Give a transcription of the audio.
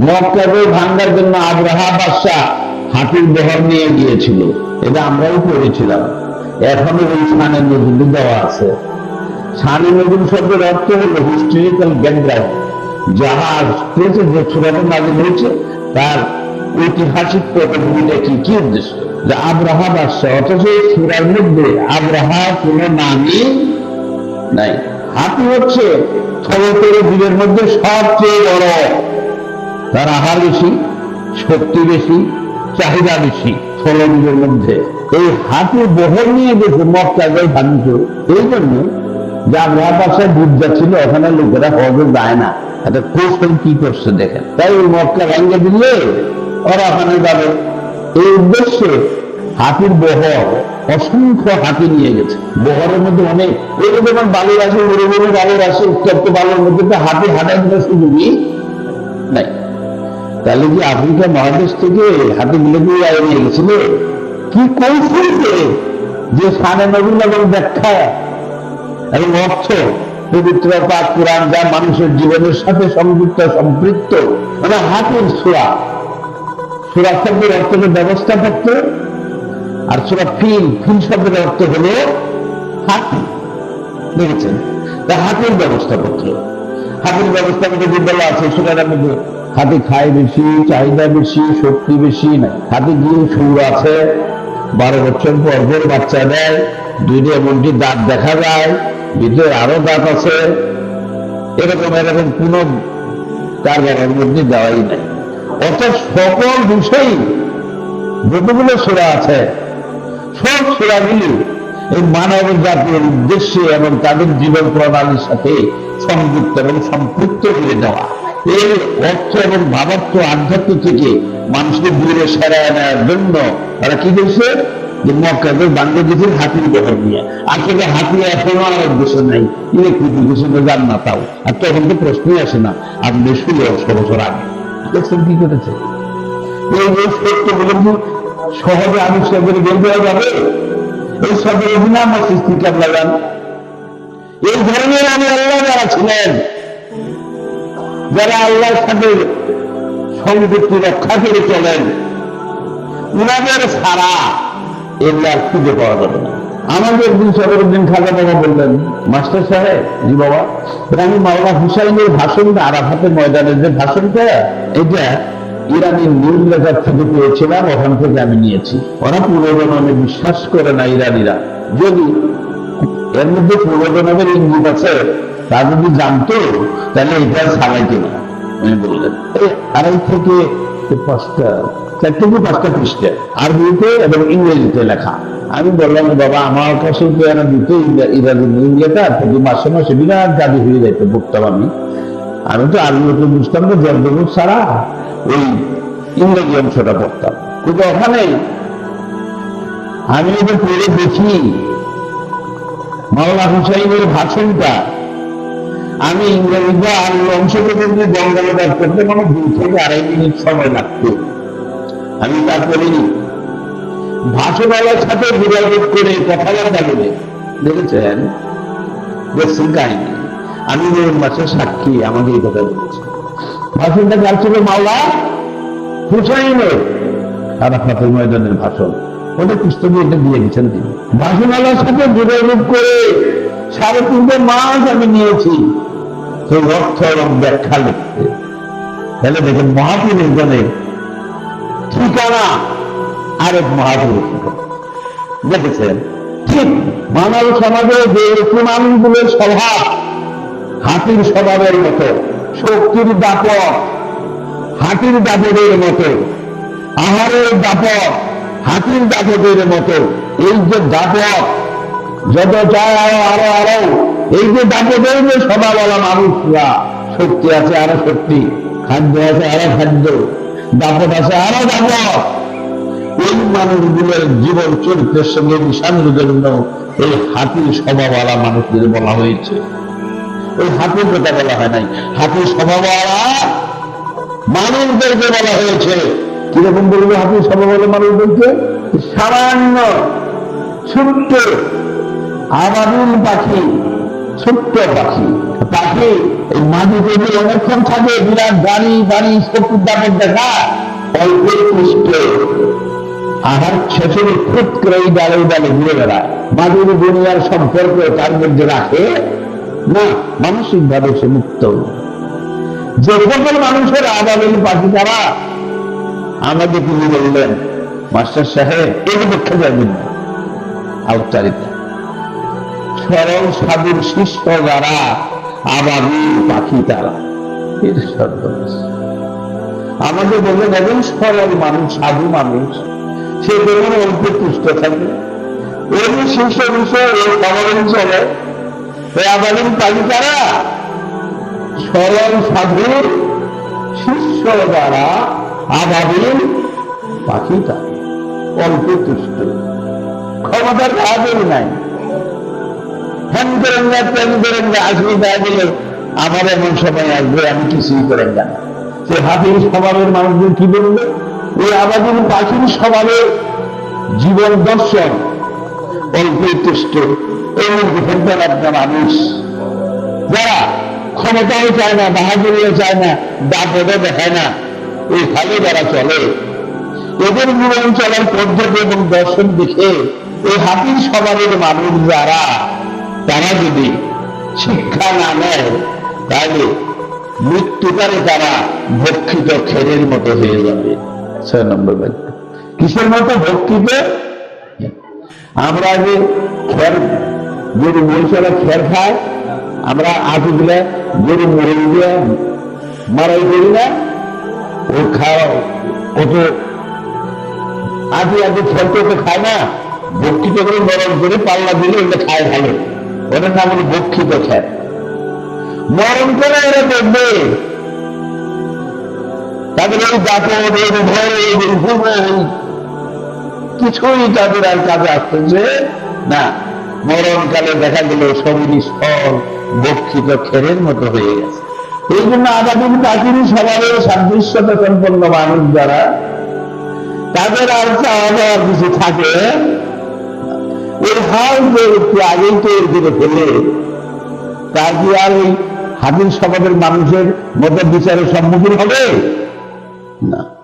মক্কাকে ভাঙ্গার জন্য আব্রাহা বাদশাহ হাতির বহর নিয়ে গিয়েছিল। এটা আমরাও পড়েছিলাম। এখনও এই স্থানের নজরুল দেওয়া আছে। সানি নজরুল শব্দের অর্থ হলো হিস্টোরিক্যাল ব্যাকগ্রাউন্ড জাহাজ পেয়েছে যে ছোটাটা নাজিল হয়েছে, তার ঐতিহাসিক পটভূমিটা কি? কি উদ্দেশ্য? যে আব্রাহা বাদশাহ, অথচ সুরার মধ্যে আব্রাহা কোনো নামই নাই। হাতি হচ্ছে থলতর জীবের মধ্যে সবচেয়ে বড়। তার আহার বেশি, শক্তি বেশি, চাহিদা বেশি ফলনের মধ্যে। এই হাতি বহর নিয়ে গেছে মক্কাকে ভাঙত, এই জন্য যে আবহাওয়া পাশায় বুদ্ধা ছিল ওখানে লোকেরা হজে যায় না। একটা কৌশল কি করছে দেখেন। তাই ওই মক্কা ভেঙে দিলে ওরা ওখানে যাবে। এই উদ্দেশ্যে হাতির বহর অসংখ্য হাতি নিয়ে গেছে। বহরের মধ্যে অনেক। যে যেমন বালু আছে বড় বড় বালু আছে উত্তপ্ত বালুর মধ্যে হাতি হাঁটার কোনো সুযোগই নাই। তাহলে কি আফ্রিকা মহাদেশ থেকে হাতি গুলোকে আয় নিয়ে কি কৌশল যে সানে নবীন এবং ব্যাখ্যা। এবং অর্থ পবিত্র পাক কোরআন যা মানুষের জীবনের সাথে সংযুক্ত, সম্পৃক্ত মানে হাতের সুরা। সুরা শব্দের অর্থ হলো ব্যবস্থাপত্র, আর সুরা ফিল ফিল শব্দের অর্থ হলো হাতি। দেখেছেন? তা হাতের ব্যবস্থাপত্র। হাতের ব্যবস্থাপত্র যে বলা আছে, সেটার মধ্যে হাতে খায় বেশি, চাহিদা বেশি, শক্তি বেশি হাতে গিয়ে সুর আছে। বারো বছর পর পর বাচ্চা দেয়। দুইটা এমনকি দাঁত দেখা যায়। ভিতরে আরও দাঁত আছে। এরকম এরকম কোন তার মধ্যে দেওয়াই নাই। অর্থাৎ সকল বিষয়ই যতগুলো সুরা আছে, সব সুরাগুলি এই মানব জাতির উদ্দেশ্যে এবং তাদের জীবন প্রণালীর সাথে সংযুক্ত এবং সম্পৃক্ত করে দেওয়া। এই অর্থ এবং ভাবার্থ আধ্যাত্ম থেকে মানুষকে দূরে সেরায় নেওয়ার জন্য তারা কি করছে? যে মক্কাকে বাংলাদেশের হাতির বহর নিয়ে। আসলে হাতি এখনও আর দেশে নাই। ইলেকট্রিক দেশে যান না তাও। আর তখন তো প্রশ্নই আসে না। আপনি ষোলো একশো বছর আগে। দেখছেন কি করেছে এই যে সত্যগুলো কি সহজে আবিষ্কার করে বের করা যাবে। এই সবের অধীনে আমরা সৃষ্টি লাগান এই ধরনের আমি আল্লাহ যারা ছিলেন যারা আল্লাহর সাথে সংযুক্তি রক্ষা করে চলেন, উনাদের ছাড়া এগুলো আর খুঁজে পাওয়া যাবে না। আমাদের একদিন সদরুদ্দিন খাজা বাবা বললেন, মাস্টার সাহেব, জি বাবা আমি মাওলা হুসাইনের ভাষণটা আরাফাতের ময়দানের যে ভাষণটা, এটা ইরানি নিউজ লেটার থেকে পেয়েছিলাম, ওখান থেকে আমি নিয়েছি। ওরা পুনর্জন্মে বিশ্বাস করে না ইরানিরা। যদি এর মধ্যে পুনর্জন্মের ইঙ্গিত আছে তা যদি জানতো, তাহলে এটা ছাড়াইতে না উনি বললেন এই আড়াই থেকে পাঁচটা, চার থেকে পাঁচটা পৃষ্ঠা, আরবিতে এবং ইংরেজিতে লেখা। আমি বললাম, বাবা, আমার কাছে তো এরা দিতে লেটার প্রতি মাসে মাসে বিরাট জাতি হয়ে যাইতে পড়তাম আমি। আমি তো আরবিতে বুঝতাম না জর্দবুক ছাড়া ওই ইংরেজি অংশটা পড়তাম। কিন্তু ওখানে আমি এটা পড়ে দেখি মাওলা হুসাইনের ভাষণটা আমি ইংরেজি বা আরবি অংশটা যদি বঙ্গানুবাদ করতে মানে দুই থেকে আড়াই মিনিট সময় লাগতো। আমি তা করিনি। ভাষণওয়ালার সাথে যোগাযোগ করে বলে, দেখেছেন? দেখছেন কাহিনী? আমি সাক্ষী, আমাকে এই কথা বলেছে। ভাষণটা ছিল মাওলা ময়দানের ভাষণ ওটা পুস্তকে এটা দিয়ে গেছেন তিনি। ভাষণওয়ালার সাথে যোগাযোগ করে সাড়ে তিনটে মাস আমি নিয়েছি। সেই অর্থ এবং ব্যাখ্যা লিখতে তাহলে দেখেন মহাপুরুষ জনের ঠিকানা আরেক মহাপুরুষ দেখেছেন? ঠিক মানব সমাজে যে মানুষগুলোর স্বভাব হাতির স্বভাবের মতো, শক্তির দাপট, হাতির দাপটের মতো, আহারের দাপট, হাতির দাপটের মতো, এই যে দাপট, যত চায় আরও আরও আরও এই যে দাপটের যে স্বভাবওয়ালা মানুষরা, শক্তি আছে আরও শক্তি, খাদ্য আছে আরও খাদ্য, দাপট আছে আরও দাপট। এই মানুষগুলোর জীবন চরিত্রের সঙ্গে মিশানোর জন্য এই হাতির স্বভাবওয়ালা মানুষদের বলা হয়েছে। ওই হাতির কথা বলা হয় নাই, হাতির স্বভাবওয়ালা মানুষদেরকে বলা হয়েছে। কীরকম বলব হাতির স্বভাবওয়ালা মানুষদেরকে? সামান্য, ছোট্ট, আবাদুল পাখি। ছোট্ট পাখি। পাখি এই মাটিতে যে অনেকক্ষণ থাকে, বিরাট গাড়ি দেখা, অল্প পুষ্ট আহার খুব করে এই ডালে ডালে ঘুরে বেড়ায়। দুনিয়ার সম্পর্ক তার মধ্যে রাখে, না মানসিক ভাবে সে মুক্ত। যে সকল মানুষের আবাবিল পাখি তারা আমাকে তিনি বললেন, মাস্টার সাহেব এই পক্ষে যাবেন না। সরল সাধুর শিষ্য যারা আবাবিল পাখি তারা। এর সর্বনাশ আমাকে বলে দেখেন সরল মানুষ, সাধু মানুষ, সে যেমন অল্প তুষ্ট থাকে। এমনি শিষ্য বিষয় এই খবরের চলে। এই আবাবিল পাখি তারা সরল সাধুর শিষ্য দ্বারা আবাবিল পাখিটা অল্প তুষ্ট। ক্ষমতার কাজের নাই। হ্যান করেন না তেন করেন না দেখা গেলে আমার এমন সময় আসবে, আমি কিছুই করেন না। সে হাতির স্বভাবের মানুষদের কি বলবে? ওই আবাদিন পাখির স্বভাবের জীবন দর্শন, অল্প তুষ্ট এই মধ্যে একটা মানুষ। যারা ক্ষমতাও চায় না, বাহাদুরিও চায় না, দাপটও দেখায় না, এই ভালো যারা চলে। এদের জীবন চলার পদ্ধতি এবং দর্শন দেখে এই হাতির স্বভাবের মানুষ যারা তারা যদি শিক্ষা না নেয় তাহলে মৃত্যুকারে তারা ভক্ষিত খেরের মতো হয়ে যাবে। ছয় নম্বর বাক্য। কিসের মতো ভক্ষিত? আমরা আগে খের গরু মহিষারা খের খায় আমরা আটু দিলে গরু মরে দিয়ে মারাই করি না। ও খাওয়া কত আগে আগে খেলতে তো খায় না। ভক্ষিত করে নরম করে পাল্লা দিলে ওটা খায় ভালো। ওটার নাম হলো ভক্ষিত খের নরম করে এরা দেখবে। তাদের ওই দাপট ভয় ঘুম কিছুই তাদের আর কাজে আসতেছে না। মরণকালে দেখা গেল সবই স্থল বক্ষিত খেরের মতো হয়ে গেছে। এই জন্য আবাদিন পাখিরই স্বভাবের সাদৃশ্যতা সম্পন্ন মানুষ যারা, তাদের আর চাওয়া কিছু থাকে ওই হাল যে একটু আগেই তৈরি করে ফেলে। তার কি আর ওই হাতির স্বভাবের মানুষের মতো বিচারের সম্মুখীন হবে? না।